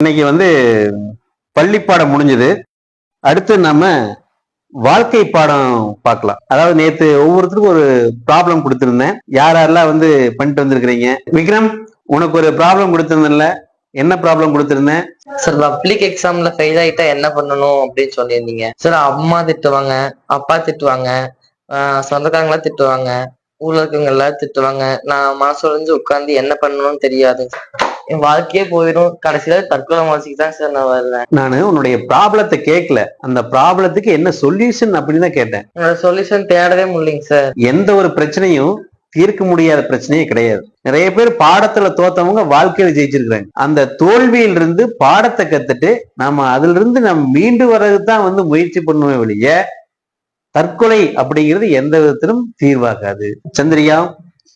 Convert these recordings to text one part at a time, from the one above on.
இன்னைக்கு வந்து பள்ளி பாடம் முடிஞ்சது. அடுத்து நம்ம வாழ்க்கை பாடம் பார்க்கலாம். அதாவது நேத்து ஒவ்வொருத்தருக்கும் ஒரு ப்ராப்ளம் கொடுத்துருந்தேன். யார் யாரெல்லாம் வந்து பண்ணிட்டு வந்திருக்கிறீங்க? விக்ரம் உனக்கு ஒரு ப்ராப்ளம் கொடுத்துருந்தேன்ல. என்ன ப்ராப்ளம் கொடுத்துருந்தேன்? சார் பப்ளிக் எக்ஸாம்ல ஃபெயில் ஆயிட்டா என்ன பண்ணணும் அப்படின்னு சொல்லியிருந்தீங்க. சார் அம்மா திட்டுவாங்க அப்பா திட்டுவாங்க சொந்தக்காரங்களா திட்டுவாங்க. ஊர்ல இருக்கவங்க எல்லாரும் திட்டுவாங்க. நான் மனசு உடைஞ்சு உட்காந்து என்ன பண்ணணும்னு தெரியாது. என் வாழ்க்கையே போயிடும் கடைசியில தற்கொலை மனசுக்கு தான் சார் நான் வருவேன். நான் உன்னுடைய ப்ராப்ளத்தை கேட்கல அந்த ப்ராப்ளத்துக்கு என்ன சொல்யூஷன் அப்படின்னு தான் கேட்டேன். என்னோட சொல்யூஷன் தேடவே முடியலைங்க சார். எந்த ஒரு பிரச்சனையும் தீர்க்க முடியாத பிரச்சனையே கிடையாது. நிறைய பேர் பாடத்துல தோத்தவங்க வாழ்க்கையில ஜெயிச்சிருக்கிறாங்க. அந்த தோல்வியிலிருந்து பாடத்தை கத்துட்டு நாம அதுல இருந்து நம்ம மீண்டு வர்றதுக்கு தான் வந்து முயற்சி பண்ணுவே வெளிய தற்கொலை அப்படிங்கிறது எந்த விதத்திலும் தீர்வாகாது. சந்திரியா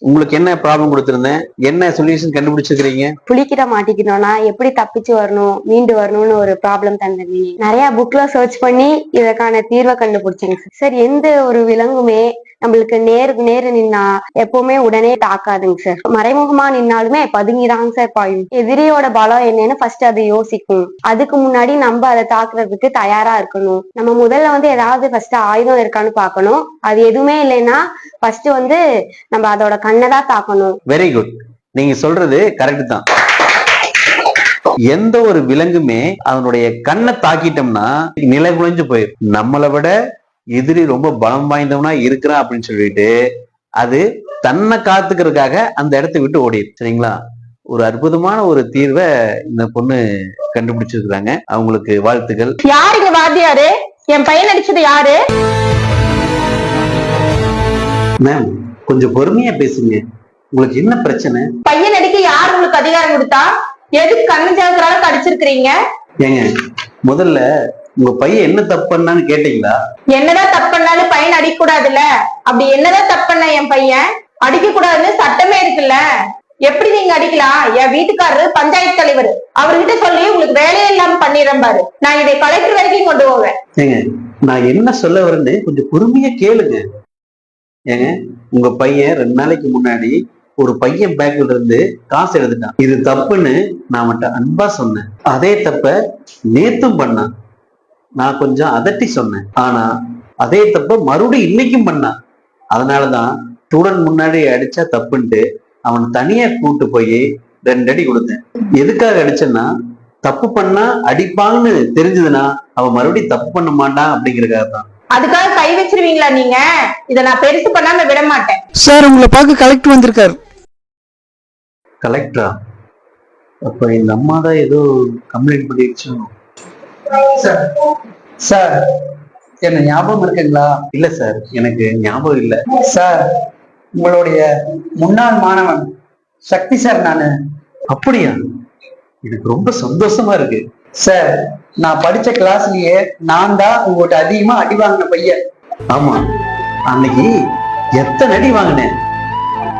உங்களுக்கு என்ன ப்ராப்ளம் கொடுத்துருந்தேன்? என்ன சொல்யூஷன் கண்டுபிடிச்சிருக்கீங்க புலிக்கிட்ட மாட்டிக்கணும்னா எப்படி தப்பிச்சு வரணும் மீண்டு வரணும்னு ஒரு ப்ராப்ளம் தந்திருந்தீங்க. நிறைய புக்ல சர்ச் பண்ணி இதற்கான தீர்வை கண்டுபிடிச்சேங்க. சார் எந்த ஒரு விலங்குமே நம்மளுக்கு நேருக்கு நேரு நின்னா எப்பவுமே உடனே தாக்காதுங்க சார் மறைமுகமா நின்னாலுமே பதுங்கிதாங்க சார் பாயும் எதிரியோட பலம் என்னன்னு ஃபர்ஸ்ட் அதை யோசிக்கும் அதுக்கு முன்னாடி நம்ம அதை தாக்குறதுக்கு தயாரா இருக்கணும். நம்ம முதல்ல வந்து ஏதாவது ஃபர்ஸ்ட் ஆயுதம் இருக்கான்னு பாக்கணும் அது எதுவுமே இல்லைன்னா ஃபர்ஸ்ட் வந்து நம்ம அதோட கண்ணை தான் தாக்கணும். வெரி குட் நீங்க சொல்றது கரெக்ட் தான். எந்த ஒரு விலங்குமே அதனுடைய கண்ணை தாக்கிட்டோம்னா நிலை குலைஞ்சு போயிடும் நம்மளை விட எதிரி ரொம்ப பலம் வாய்ந்தவனா இருக்கிறான் அப்படின்னு சொல்லிட்டு அது தன்னை காத்துக்கிறதுக்காக அந்த இடத்தை விட்டு ஓடிடும் சரிங்களா? ஒரு அற்புதமான ஒரு தீர்வை இந்த பொண்ணு கண்டுபிடிச்சிருக்கிறாங்க. அவங்களுக்கு வாழ்த்துக்கள். யாருங்க வாத்தியாரு? என் பையன் அடிச்சது யாரு? மேம் கொஞ்சம் பொறுமையா பேசுங்க. உங்களுக்கு என்ன பிரச்சனை? பையன் அடிக்க யார் உங்களுக்கு அதிகாரம் கொடுத்தா? எதுக்கு கண்ணு ஜாக்கிரால கடிச்சிருக்கிறீங்க? ஏங்க முதல்ல உங்க பையன் என்ன தப்பு பண்ணான்னு கேட்டீங்களா? என்னதான் தப்பு பண்ணாலும் பையன் அடிக்க கூடாதுல்ல அப்படி என்னதான் தப்பு பண்ண என் பையன்? அடிக்க கூடாதுன்னு சட்டமே இருக்குல்ல. எப்படி நீங்க அடிக்கலாம்? என் வீட்டுக்காரரு பஞ்சாயத்து தலைவர். அவர்கிட்ட சொல்லி உங்களுக்கு வேலையே இல்லாம பண்ணிடுறேன் பாரு. நான் இதை கலெக்டர் வரைக்கும் கொண்டு போவேன். ஏங்க நான் என்ன சொல்ல வரேன்னு கொஞ்சம் பொறுமையா கேளுங்க. ஏங்க உங்க பையன் ரெண்டு நாளைக்கு முன்னாடி ஒரு பையன் பேக்ல இருந்து காசு எடுத்துட்டான். இது தப்புன்னு நான் மட்டும் அன்பா சொன்னேன். அதே தப்ப நேத்தும் பண்ணான். நான் கொஞ்சம் அதட்டி சொன்னேன். ஆனா அதே தப்ப மறுபடியும் இன்னைக்கும் பண்ணான். அதனாலதான் ஸ்டூடெண்ட் முன்னாடி அடிச்சா தப்புன்ட்டு அவன் தனியா கூட்டு போய் ரெண்டு அடி கொடுத்தேன். எதுக்காக அடிச்சேன்னா தப்பு பண்ணா அடிப்பான்னு தெரிஞ்சதுன்னா அவன் மறுபடியும் தப்பு பண்ண மாட்டான் அப்படிங்கிறக்காக தான் அதுக்காக கை வச்சிருவீங்களா நீங்க? இதை நான் பெருசு பண்ணாம விட மாட்டேன். சார் உங்களை பார்க்க கலெக்டர் வந்திருக்காரு. கலெக்டரா அப்ப இந்த அம்மா தான் ஏதோ கம்ப்ளைண்ட் பண்ணிடுச்சோ சார் சார் என்ன ஞாபகம் இருக்குங்களா? இல்ல சார் எனக்கு ஞாபகம் இல்ல. சார் உங்களுடைய முன்னாள் மாணவன் சக்தி சார் நானு. அப்படியா? எனக்கு ரொம்ப சந்தோஷமா இருக்கு. சார் நான் படிச்ச கிளாஸ்லயே நான் தான் உங்கள்கிட்ட அதிகமா அடி வாங்கின பையன். ஆமா. அன்னைக்கு எத்தனை அடி வாங்கினேன்?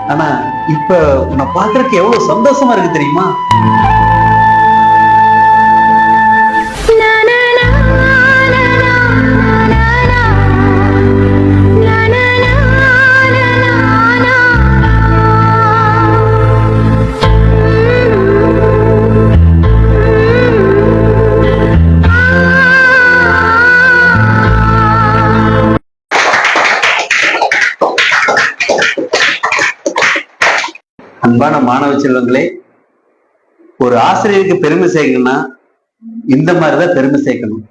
ஆனா இப்ப உன்னை பாக்குறதுக்கு எவ்வளவு சந்தோஷமா இருக்கு தெரியுமா? அன்பான மாணவ செல்வங்களே ஒரு ஆசிரியருக்கு பெருமை சேர்க்கணும்னா இந்த மாதிரிதான் பெருமை சேர்க்கணும்.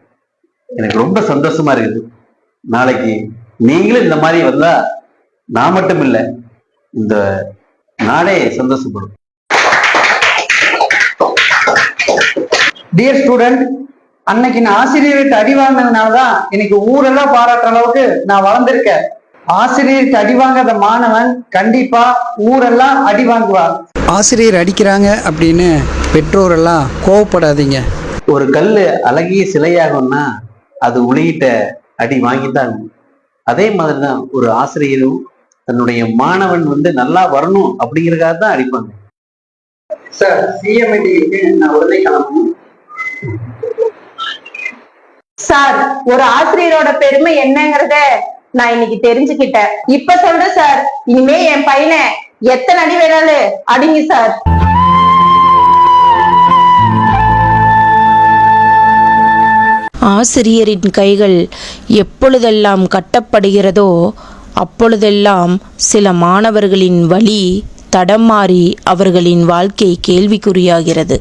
எனக்கு ரொம்ப சந்தோஷமா இருக்குது. நாளைக்கு நீங்களும் இந்த மாதிரி வந்தா நான் மட்டும் இல்லை இந்த நாடே சந்தோஷப்படும். டியர் ஸ்டூடெண்ட் அன்னைக்கு நான் ஆசிரியருக்கு அடி வாங்கினதுனாலதான் இன்னைக்கு ஊரெல்லாம் பாராட்டுற அளவுக்கு நான் வளர்ந்திருக்கேன். ஆசிரியருக்கு அடி வாங்காத மாணவன் கண்டிப்பா ஊரெல்லாம் அடி வாங்குவான். ஆசிரியர் அடிக்கிறாங்க அப்படின்னு பெற்றோரெல்லாம் கோவப்படாதீங்க. ஒரு கல்லு அழகிய சிலையாகும்னா அது உளியிட்ட அடி வாங்கித்தான். அதே மாதிரிதான் ஒரு ஆசிரியரும் தன்னுடைய மாணவன் வந்து நல்லா வரணும் அப்படிங்கறதுக்காக தான் அடிப்பாங்க. சார் சிஎம்ஐடிக்கு நான் உடனே கிளம்பணும். சார் ஒரு ஆசிரியரோட பெருமை என்னங்கறத நான் இன்னைக்கு தெரிஞ்சுக்கிட்டேன். இப்ப சொல்றேன் சார் இனிமே என் பையனை எத்தனை அடி வேணாலும் அடிங்க சார் ஆசிரியரின் கைகள் எப்பொழுதெல்லாம் கட்டப்படுகிறதோ அப்பொழுதெல்லாம் சில மாணவர்களின் வழி தடம் மாறி அவர்களின் வாழ்க்கை கேள்விக்குறியாகிறது.